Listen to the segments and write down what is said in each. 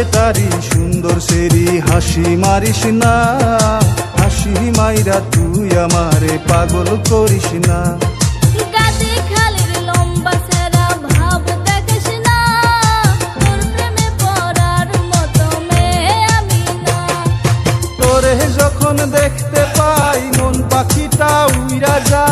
বরপেটারি সুন্দর সেরি হাসি মারিস না। হাসি মাইরা তুই আমারে পাগল করিস না। তোর তোরে যখন দেখতে পাই মন পাখিটা উইরা যায়।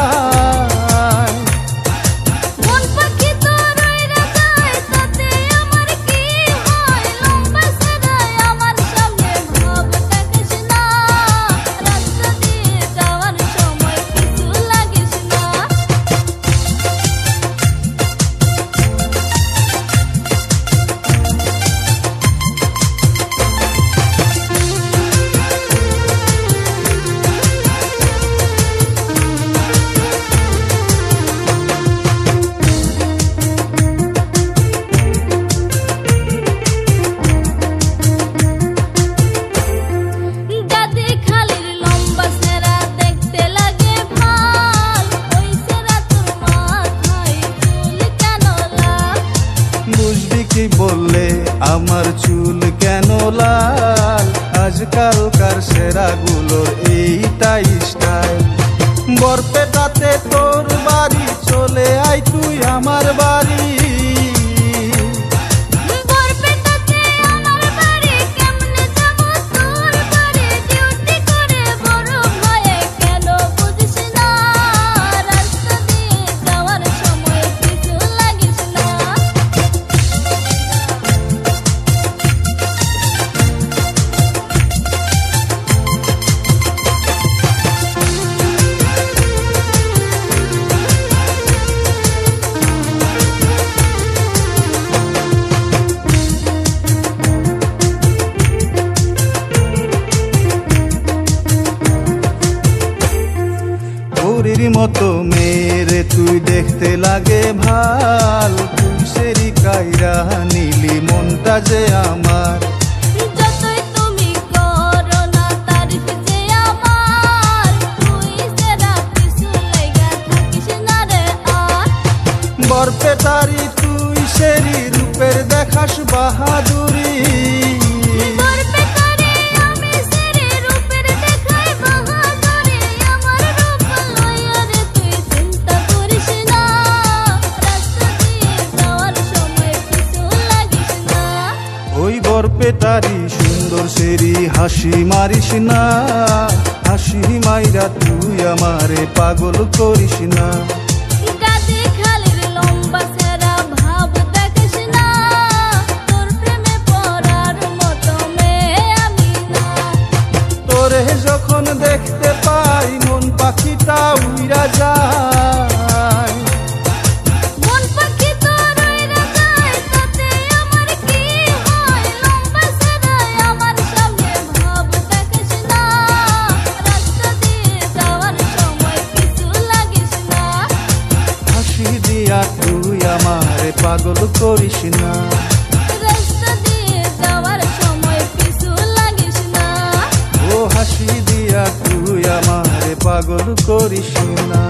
বুঝবি কি বললে আমার চুল কেন লাল? আজকালকার সেরাগুলোর এইটাই স্টাইল বরপেটাতে তোর বাড়ি পরীর মতো মেরে তুই দেখতে লাগে ভালো। সেরি কাইরা নিলি মনটা যে আমার। বরপেটারি তুই সেরি রূপের দেখাস বাহাদুরি। বরপেটারি সুন্দর সেরি হাসি মারিস না। হাসি মাইরা তুই আমারে পাগল করিস না। যখন দেখতে পাই মন পাখিটা উইরা যায়। আমারে পাগল করিস না। রাস্তা দিয়ে যাওয়ার সময় কিছু লাগিস না। ও হাসি দিয়া তুই আমারে পাগল করিস না।